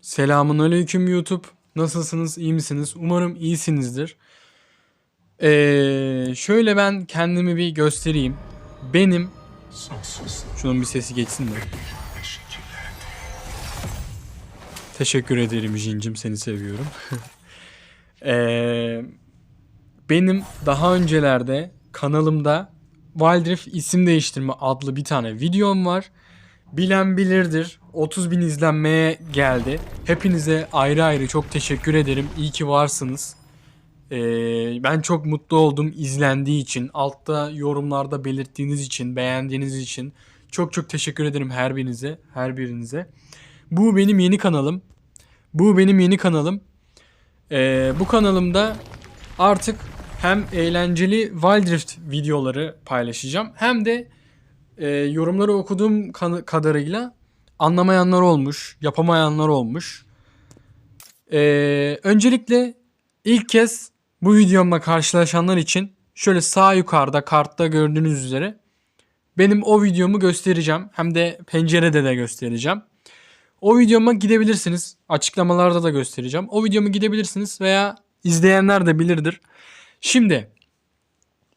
Selamun aleyküm YouTube. Nasılsınız? iyi misiniz? Umarım iyisinizdir. Ee, şöyle ben kendimi bir göstereyim. Benim şunun bir sesi geçsin de. Teşekkür ederim Jincim seni seviyorum. Ee, benim daha öncelerde kanalımda Wildrift isim değiştirme adlı bir tane videom var. Bilen bilirdir. 30 bin izlenmeye geldi. Hepinize ayrı ayrı çok teşekkür ederim. İyi ki varsınız. Ee, ben çok mutlu oldum izlendiği için. Altta yorumlarda belirttiğiniz için, beğendiğiniz için. Çok çok teşekkür ederim her birinize. Her birinize. Bu benim yeni kanalım. Bu benim yeni kanalım. Ee, bu kanalımda artık hem eğlenceli Wildrift videoları paylaşacağım hem de e, yorumları okuduğum kadarıyla anlamayanlar olmuş, yapamayanlar olmuş. Ee, öncelikle ilk kez bu videomla karşılaşanlar için şöyle sağ yukarıda kartta gördüğünüz üzere benim o videomu göstereceğim. Hem de pencerede de göstereceğim. O videoma gidebilirsiniz. Açıklamalarda da göstereceğim. O videomu gidebilirsiniz veya izleyenler de bilirdir. Şimdi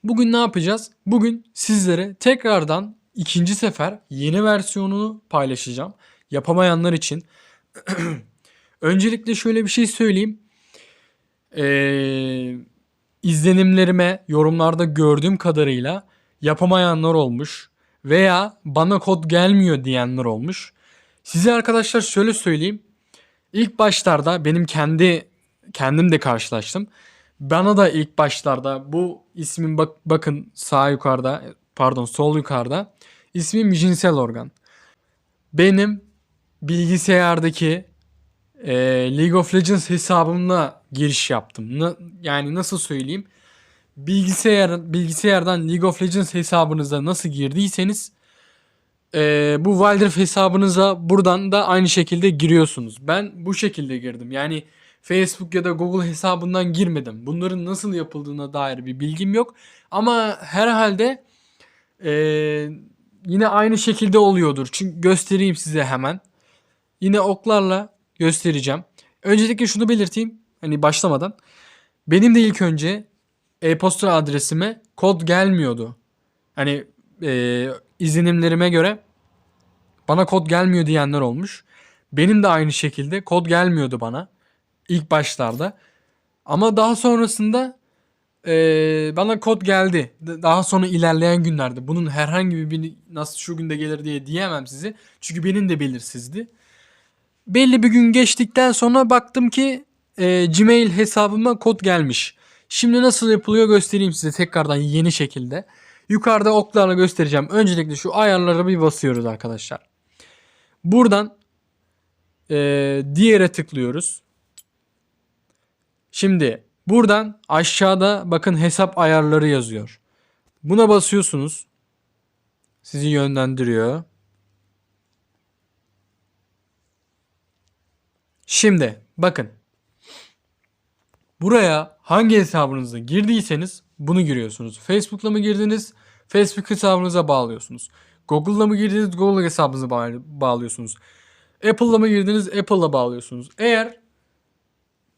bugün ne yapacağız? Bugün sizlere tekrardan ikinci sefer yeni versiyonunu paylaşacağım. Yapamayanlar için. Öncelikle şöyle bir şey söyleyeyim. Ee, izlenimlerime yorumlarda gördüğüm kadarıyla yapamayanlar olmuş veya bana kod gelmiyor diyenler olmuş. Size arkadaşlar şöyle söyleyeyim. İlk başlarda benim kendi kendim de karşılaştım. Bana da ilk başlarda bu ismin bak bakın sağ yukarıda pardon sol yukarıda ismim cinsel organ. Benim bilgisayardaki e, League of Legends hesabımla giriş yaptım. Na- yani nasıl söyleyeyim? Bilgisayar bilgisayardan League of Legends hesabınıza nasıl girdiyseniz e, bu Wildrift hesabınıza buradan da aynı şekilde giriyorsunuz. Ben bu şekilde girdim. Yani Facebook ya da Google hesabından girmedim. Bunların nasıl yapıldığına dair bir bilgim yok. Ama herhalde e, yine aynı şekilde oluyordur. Çünkü göstereyim size hemen. Yine oklarla göstereceğim. Öncelikle şunu belirteyim. Hani başlamadan. Benim de ilk önce e-posta adresime kod gelmiyordu. Hani e, izlenimlerime göre bana kod gelmiyor diyenler olmuş. Benim de aynı şekilde kod gelmiyordu bana ilk başlarda. Ama daha sonrasında e, bana kod geldi. Daha sonra ilerleyen günlerde bunun herhangi bir nasıl şu günde gelir diye diyemem size. Çünkü benim de belirsizdi. Belli bir gün geçtikten sonra baktım ki e, Gmail hesabıma kod gelmiş. Şimdi nasıl yapılıyor göstereyim size tekrardan yeni şekilde. Yukarıda oklarla göstereceğim. Öncelikle şu ayarlara bir basıyoruz arkadaşlar. Buradan e, diğere tıklıyoruz. Şimdi buradan aşağıda bakın hesap ayarları yazıyor. Buna basıyorsunuz. Sizi yönlendiriyor. Şimdi bakın. Buraya hangi hesabınızda girdiyseniz bunu giriyorsunuz. Facebook'la mı girdiniz? Facebook hesabınıza bağlıyorsunuz. Google'la mı girdiniz? Google hesabınıza bağ- bağlıyorsunuz. Apple'la mı girdiniz? Apple'la bağlıyorsunuz. Eğer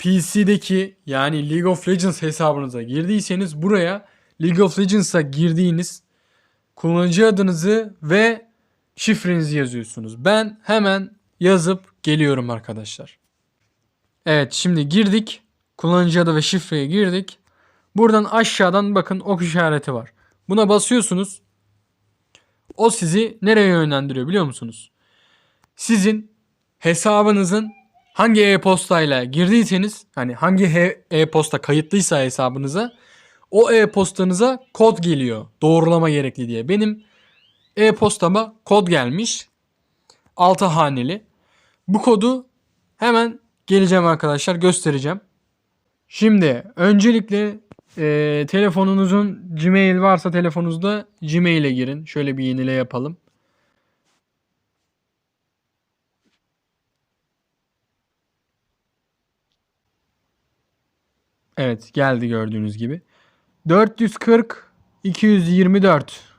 PC'deki yani League of Legends hesabınıza girdiyseniz buraya League of Legends'a girdiğiniz kullanıcı adınızı ve şifrenizi yazıyorsunuz. Ben hemen yazıp geliyorum arkadaşlar. Evet şimdi girdik. Kullanıcı adı ve şifreye girdik. Buradan aşağıdan bakın ok işareti var. Buna basıyorsunuz. O sizi nereye yönlendiriyor biliyor musunuz? Sizin hesabınızın hangi e-postayla girdiyseniz hani hangi e-posta kayıtlıysa hesabınıza o e-postanıza kod geliyor. Doğrulama gerekli diye. Benim e-postama kod gelmiş. 6 haneli. Bu kodu hemen geleceğim arkadaşlar göstereceğim. Şimdi öncelikle e, telefonunuzun Gmail varsa telefonunuzda Gmail'e girin. Şöyle bir yenile yapalım. Evet geldi gördüğünüz gibi. 440 224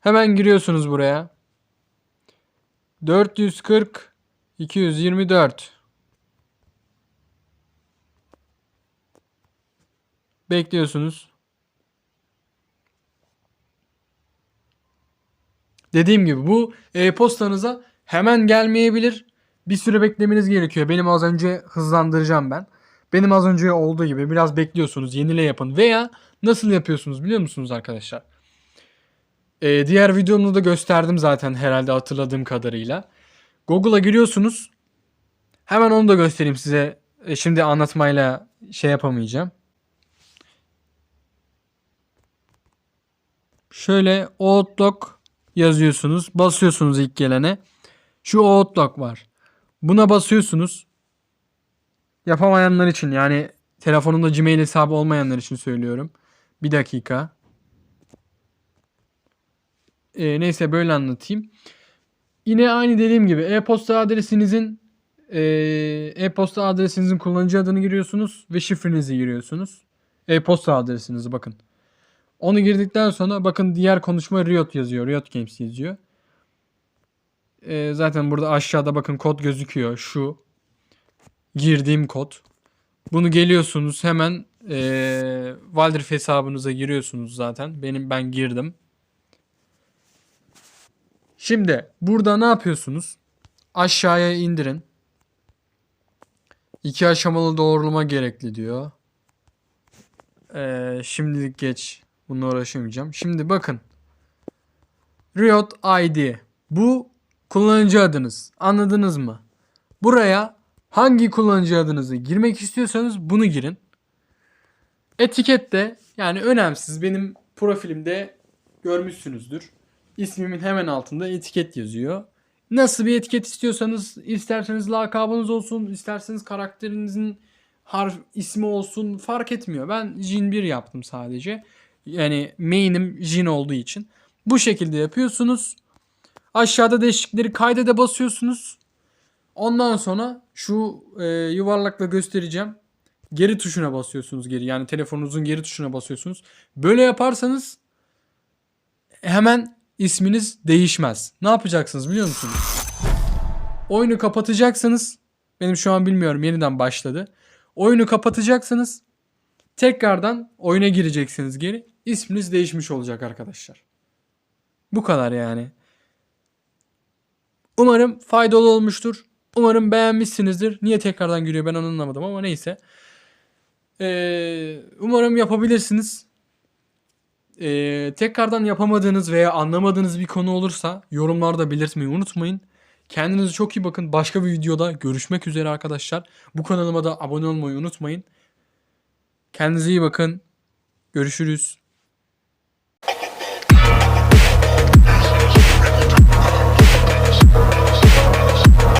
Hemen giriyorsunuz buraya. 440 224 Bekliyorsunuz. Dediğim gibi bu e-postanıza hemen gelmeyebilir. Bir süre beklemeniz gerekiyor. Benim az önce hızlandıracağım ben. Benim az önce olduğu gibi biraz bekliyorsunuz. Yenile yapın. Veya nasıl yapıyorsunuz biliyor musunuz arkadaşlar? Ee, diğer videomda da gösterdim zaten herhalde hatırladığım kadarıyla. Google'a giriyorsunuz. Hemen onu da göstereyim size. E, şimdi anlatmayla şey yapamayacağım. Şöyle Outlook yazıyorsunuz. Basıyorsunuz ilk gelene. Şu Outlook var. Buna basıyorsunuz. Yapamayanlar için yani telefonunda Gmail hesabı olmayanlar için söylüyorum. Bir dakika. Ee, neyse böyle anlatayım. Yine aynı dediğim gibi e-posta adresinizin e, e-posta adresinizin kullanıcı adını giriyorsunuz ve şifrenizi giriyorsunuz. E-posta adresinizi bakın. Onu girdikten sonra bakın diğer konuşma Riot yazıyor. Riot Games yazıyor. Ee, zaten burada aşağıda bakın kod gözüküyor. Şu girdiğim kod. Bunu geliyorsunuz hemen ee, Wildrift hesabınıza giriyorsunuz zaten. Benim ben girdim. Şimdi burada ne yapıyorsunuz? Aşağıya indirin. İki aşamalı doğrulama gerekli diyor. Ee, şimdilik geç. Bununla uğraşamayacağım. Şimdi bakın. Riot ID. Bu kullanıcı adınız. Anladınız mı? Buraya hangi kullanıcı adınızı girmek istiyorsanız bunu girin. Etiket de yani önemsiz. Benim profilimde görmüşsünüzdür. İsmimin hemen altında etiket yazıyor. Nasıl bir etiket istiyorsanız isterseniz lakabınız olsun, isterseniz karakterinizin harf ismi olsun fark etmiyor. Ben Jin 1 yaptım sadece. Yani main'im Jin olduğu için. Bu şekilde yapıyorsunuz. Aşağıda değişiklikleri kaydede basıyorsunuz. Ondan sonra şu e, yuvarlakla göstereceğim. Geri tuşuna basıyorsunuz geri. Yani telefonunuzun geri tuşuna basıyorsunuz. Böyle yaparsanız hemen isminiz değişmez. Ne yapacaksınız biliyor musunuz? Oyunu kapatacaksınız. Benim şu an bilmiyorum yeniden başladı. Oyunu kapatacaksınız. Tekrardan oyuna gireceksiniz geri. İsminiz değişmiş olacak arkadaşlar. Bu kadar yani. Umarım faydalı olmuştur. Umarım beğenmişsinizdir. Niye tekrardan giriyor ben anlamadım ama neyse. Ee, umarım yapabilirsiniz. Ee, tekrardan yapamadığınız veya anlamadığınız bir konu olursa yorumlarda belirtmeyi unutmayın. Kendinize çok iyi bakın. Başka bir videoda görüşmek üzere arkadaşlar. Bu kanalıma da abone olmayı unutmayın. Kendinize iyi bakın. Görüşürüz.